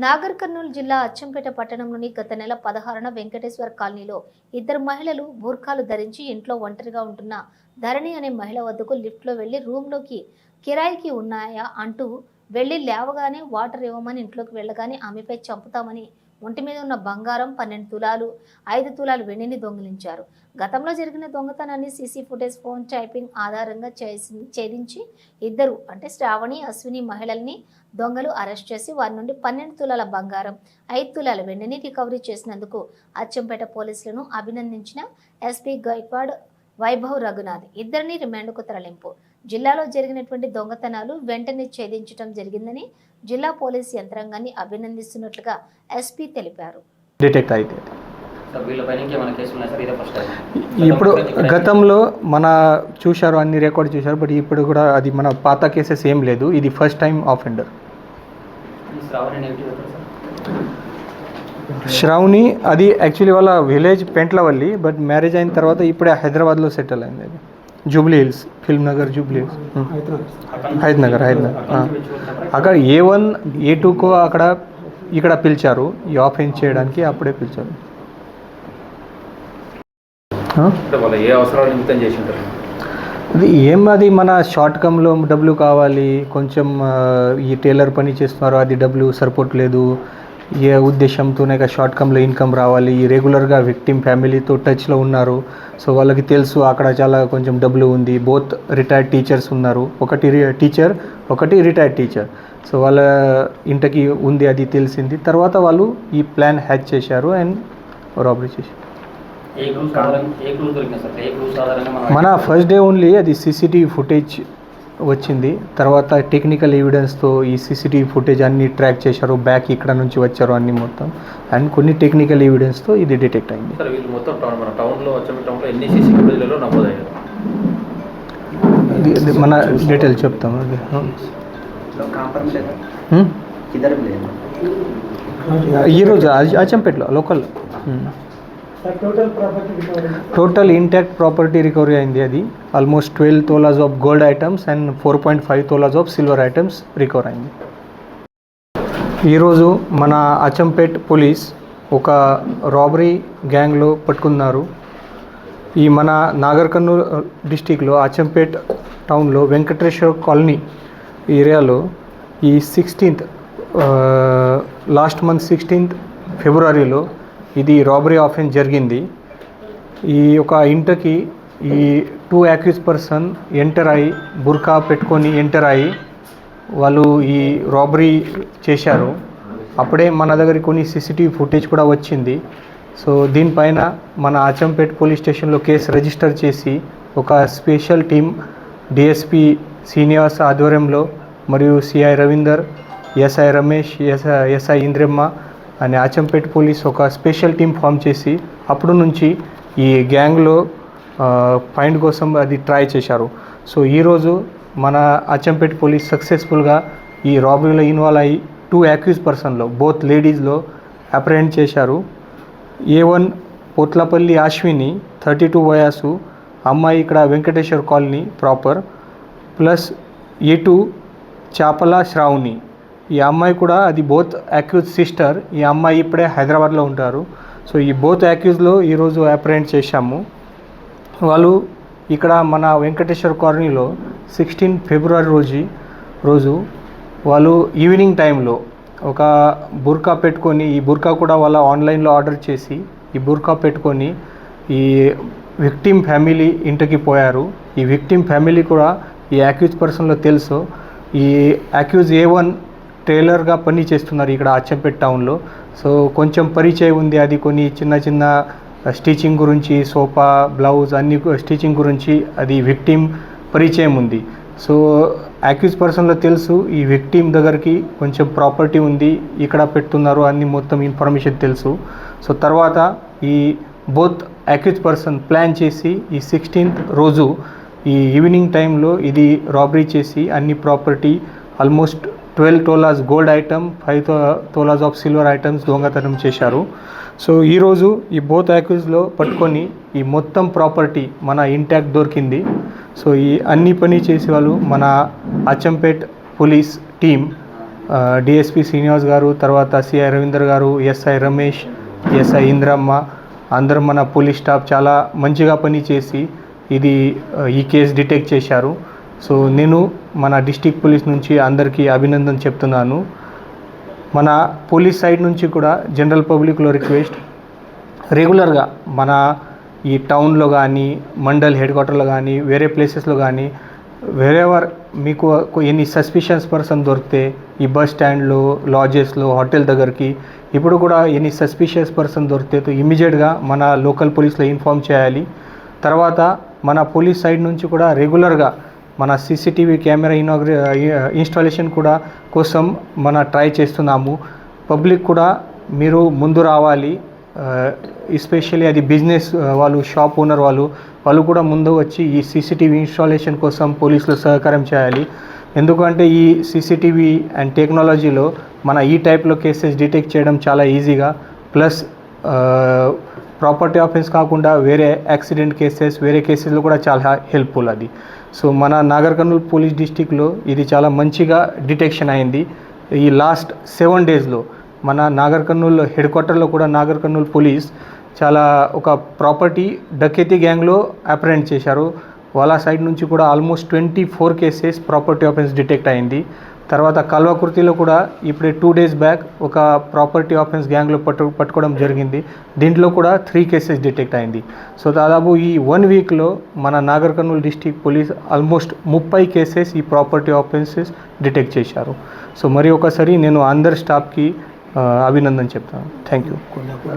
నాగర్ కర్నూలు జిల్లా అచ్చంపేట పట్టణంలోని గత నెల పదహారున వెంకటేశ్వర కాలనీలో ఇద్దరు మహిళలు బూర్ఖాలు ధరించి ఇంట్లో ఒంటరిగా ఉంటున్న ధరణి అనే మహిళ వద్దకు లిఫ్ట్లో వెళ్ళి రూమ్లోకి కిరాయికి ఉన్నాయా అంటూ వెళ్ళి లేవగానే వాటర్ ఇవ్వమని ఇంట్లోకి వెళ్ళగానే ఆమెపై చంపుతామని ఒంటి మీద ఉన్న బంగారం పన్నెండు తులాలు ఐదు తులాలు వెండిని దొంగిలించారు. గతంలో జరిగిన దొంగతనాన్ని సీసీ ఫుటేజ్ ఫోన్ టైపింగ్ ఆధారంగా చేసి ఛేదించి ఇద్దరు అంటే శ్రావణి అశ్విని మహిళల్ని దొంగలు అరెస్ట్ చేసి వారి నుండి పన్నెండు తులాల బంగారం ఐదు తులాల వెండిని రికవరీ చేసినందుకు అచ్చంపేట పోలీసులను అభినందించిన ఎస్పీ గైక్వాడ్ వైభవ్ రఘునాథ్. ఇద్దరిని రిమాండ్కు తరలింపు. జిల్లాలో జరిగినటువంటి దొంగతనాలు వెంటనే ఛేదించడం జరిగిందని జిల్లా పోలీస్ యంత్రాంగాన్ని అభినందిస్తున్నట్లుగా ఎస్పీ తెలిపారు. డిటెక్ట్ అయితే. ఇప్పుడు గతంలో మన చూశారు అన్ని రికార్డ్ చూశారు బట్ ఇప్పుడు కూడా అది మన పాత కేసెస్ ఏం లేదు. ఇది ఫస్ట్ టైం ఆఫెండర్ శ్రావణి అది యాక్చువల్లీ వాళ్ళ విలేజ్ పెంట్లవల్లి బట్ మ్యారేజ్ అయిన తర్వాత ఇప్పుడే హైదరాబాద్లో సెటిల్ అయింది అది. జూబ్లీ హిల్స్ ఫిల్మ్ నగర్ జూబ్లీ హిల్స్ హైద్ నగర్ హైద్ నగర్ ఆ. అక్కడ ఏ వన్ ఏ టూకో అక్కడ ఇక్కడ పిలిచారు. ఈ ఆఫెన్స్ చేయడానికి అప్పుడే పిలిచారు. అది ఏం అది మన షార్ట్ కమ్లో డబ్బులు కావాలి కొంచెం ఈ టైలర్ పని చేస్తున్నారు అది డబ్బులు సరిపోవట్లేదు ఏ ఉద్దేశంతోనే షార్ట్ కమ్లో ఇన్కమ్ రావాలి. రెగ్యులర్గా విక్టిమ్ ఫ్యామిలీతో టచ్లో ఉన్నారు. సో వాళ్ళకి తెలుసు అక్కడ చాలా కొంచెం డబ్బులు ఉంది. బోత్ రిటైర్డ్ టీచర్స్ ఉన్నారు. ఒకటి టీచర్ ఒకటి రిటైర్డ్ టీచర్ సో వాళ్ళ ఇంటికి ఉంది అది తెలిసింది. తర్వాత వాళ్ళు ఈ ప్లాన్ హ్యాచ్ చేశారు అండ్ రాబరీ చేశారు. మన ఫస్ట్ డే ఓన్లీ అది సీసీటీవీ ఫుటేజ్ వచ్చింది. తర్వాత టెక్నికల్ ఎవిడెన్స్తో ఈ సీసీటీవీ ఫుటేజ్ అన్ని ట్రాక్ చేశారు. బ్యాక్ ఇక్కడ నుంచి వచ్చారు అన్ని మొత్తం. అండ్ కొన్ని టెక్నికల్ ఎవిడెన్స్తో ఇది డిటెక్ట్ అయింది. సార్ వీళ్ళు మొత్తం టౌన్ మన టౌన్లో వచ్చే టౌన్లో ఎన్ని సీసీ ఫుటేజ్లలో నమోదయ్యారు? ఇది- ఇది మన డీటెయిల్ చెప్తాం. అది హ్మ్? ఈరోజు అచ్చంపేటలో local total intact property recovery అయింది అది. Almost twelve tolas of gold items and four point five tolas of silver items recover అయింది. ఈరోజు మన అచంపేట్ పోలీస్ ఒక రాబరీ గ్యాంగ్లో పట్టుకున్నారు. ఈ మన నాగర్ కర్నూలు డిస్టిక్లో అచంపేట్ టౌన్లో వెంకటేశ్వర కాలనీ ఏరియాలో ఈ సిక్స్టీన్త్ లాస్ట్ మంత్ సిక్స్టీన్త్ ఫిబ్రవరిలో ఇది రాబరీ ఆఫెన్స్ జరిగింది. ఈ ఒక ఇంటికి ఈ టూ యాక్యూస్ పర్సన్ ఎంటర్ అయ్యి బుర్కా పెట్టుకొని ఎంటర్ అయ్యి వాళ్ళు ఈ రాబరీ చేశారు. అప్పుడే మన దగ్గర కొన్ని సీసీటీవీ ఫుటేజ్ కూడా వచ్చింది. సో దీనిపైన మన ఆచంపేట్ పోలీస్ స్టేషన్లో కేసు రిజిస్టర్ చేసి ఒక స్పెషల్ టీం డిఎస్పి శ్రీనివాస్ ఆధ్వర్యంలో మరియు CI Ravinder SI Ramesh SI SI Indramma అని ఆచంపేట పోలీస్ ఒక స్పెషల్ టీం ఫామ్ చేసి అప్పుడు నుంచి ఈ గ్యాంగ్లో ఫైండ్ కోసం అది ట్రై చేశారు. సో ఈరోజు మన అచ్చంపేట పోలీస్ సక్సెస్ఫుల్గా ఈ రాబరీలో ఇన్వాల్వ్ అయ్యి టూ యాక్యూజ్ పర్సన్లో బోత్ లేడీస్లో అప్రహెండ్ చేశారు. A one Potlapalli Ashwini thirty two వయాసు అమ్మాయి ఇక్కడ Venkateshwar colony proper plus A two Chapala Sravani. ఈ అమ్మాయి కూడా అది బోత్ అక్యూజ్ సిస్టర్ ఈ అమ్మాయి ఇప్పుడే హైదరాబాద్లో ఉంటారు. సో ఈ బోత్ అక్యూజ్లో ఈరోజు అప్రెంట్ చేశాము. వాళ్ళు ఇక్కడ మన వెంకటేశ్వర కాలనీలో సిక్స్టీన్ ఫిబ్రవరి రోజు రోజు వాళ్ళు ఈవినింగ్ టైంలో ఒక బుర్కా పెట్టుకొని ఈ బుర్కా కూడా వాళ్ళ ఆన్లైన్లో ఆర్డర్ చేసి ఈ బుర్కా పెట్టుకొని ఈ విక్టిమ్ ఫ్యామిలీ ఇంటికి పోయారు. ఈ విక్టిమ్ ఫ్యామిలీ కూడా ఈ అక్యూజ్ పర్సన్లో తెలుసు. ఈ అక్యూజ్ ఏ వన్ టైలర్గా పని చేస్తున్నారు ఇక్కడ అచ్చంపేట్ టౌన్లో. సో కొంచెం పరిచయం ఉంది అది కొన్ని చిన్న చిన్న స్టిచింగ్ గురించి సోఫా బ్లౌజ్ అన్ని స్టిచింగ్ గురించి అది విక్టిమ్ పరిచయం ఉంది. సో అక్యూజ్ పర్సన్లో తెలుసు ఈ విక్టిమ్ దగ్గరికి కొంచెం ప్రాపర్టీ ఉంది ఇక్కడ పెడుతున్నారు అన్ని మొత్తం ఇన్ఫర్మేషన్ తెలుసు. సో తర్వాత ఈ బోత్ అక్యూజ్ పర్సన్ ప్లాన్ చేసి ఈ సిక్స్టీన్త్ రోజు ఈ ఈవినింగ్ టైంలో ఇది రాబరీ చేసి అన్ని property almost twelve tolas gold item five tolas of silver items దొంగతనం చేశారు. సో ఈరోజు ఈ బోత్ యాక్యూజ్లో పట్టుకొని ఈ మొత్తం ప్రాపర్టీ మన ఇంటాక్ట్ దొరికింది. సో ఈ అన్ని పని చేసే వాళ్ళు మన Achampet police team DSP Srinivas garu తర్వాత సిఐ రవీందర్ గారు ఎస్ఐ రమేష్ ఎస్ఐ ఇంద్రమ్మ అందరం మన పోలీస్ స్టాఫ్ చాలా మంచిగా పనిచేసి ఇది ఈ కేసు డిటెక్ట్ చేశారు. సో నేను మన డిస్టిక్ పోలీస్ నుంచి అందరికీ అభినందన చెప్తున్నాను. మన పోలీస్ సైడ్ నుంచి కూడా జనరల్ పబ్లిక్లో రిక్వెస్ట్ రెగ్యులర్గా మన ఈ టౌన్లో కానీ మండల్ హెడ్ క్వార్టర్లో కానీ వేరే ప్లేసెస్లో కానీ వేరేవర్ మీకు ఎన్ని సస్పిషియస్ పర్సన్ దొరికితే ఈ బస్ స్టాండ్లో లాజెస్లో హోటల్ దగ్గరికి ఇప్పుడు కూడా ఎన్ని సస్పిషియస్ పర్సన్ దొరికితే ఇమీడియట్గా మన లోకల్ పోలీస్లో ఇన్ఫామ్ చేయాలి. తర్వాత మన పోలీస్ సైడ్ నుంచి కూడా రెగ్యులర్గా మన సీసీటీవీ కెమెరా ఇనాగ్రే ఇన్స్టాలేషన్ కూడా కోసం మన ట్రై చేస్తున్నాము. పబ్లిక్ కూడా మీరు ముందు రావాలి. ఎస్పెషల్లీ అది బిజినెస్ వాళ్ళు షాప్ ఓనర్ వాళ్ళు వాళ్ళు కూడా ముందు వచ్చి ఈ సీసీటీవీ ఇన్స్టాలేషన్ కోసం పోలీసులు సహకారం చేయాలి. ఎందుకంటే ఈ సీసీటీవీ అండ్ టెక్నాలజీలో మన ఈ టైప్లో కేసెస్ డిటెక్ట్ చేయడం చాలా ఈజీగా. ప్లస్ ప్రాపర్టీ ఆఫెన్స్ కాకుండా వేరే యాక్సిడెంట్ కేసెస్ వేరే కేసెస్లో కూడా చాలా హెల్ప్ఫుల్ అది. సో మన నాగర్ కర్నూలు పోలీస్ డిస్టిక్లో ఇది చాలా మంచిగా డిటెక్షన్ అయింది. ఈ లాస్ట్ సెవెన్ డేస్లో మన నాగర్ కర్నూలు హెడ్ క్వార్టర్లో కూడా నాగర్ కర్నూలు పోలీస్ చాలా ఒక ప్రాపర్టీ డకేతి గ్యాంగ్లో అప్రెంట్ చేశారు. వాళ్ళ సైడ్ నుంచి కూడా almost twenty four cases property offence detect అయింది. తర్వాత కల్వకుర్తిలో కూడా ఇప్పుడే టూ డేస్ బ్యాక్ ఒక ప్రాపర్టీ ఆఫెన్స్ గ్యాంగ్లో పట్టు పట్టుకోవడం జరిగింది. దీంట్లో కూడా త్రీ కేసెస్ డిటెక్ట్ అయింది. సో దాదాపు ఈ వన్ వీక్లో మన Nagar Kurnool district police almost ముప్పై కేసెస్ ఈ ప్రాపర్టీ ఆఫెన్సెస్ డిటెక్ట్ చేశారు. సో మరి ఒకసారి నేను అందరి స్టాఫ్కి అభినందన చెప్తాను. Thank you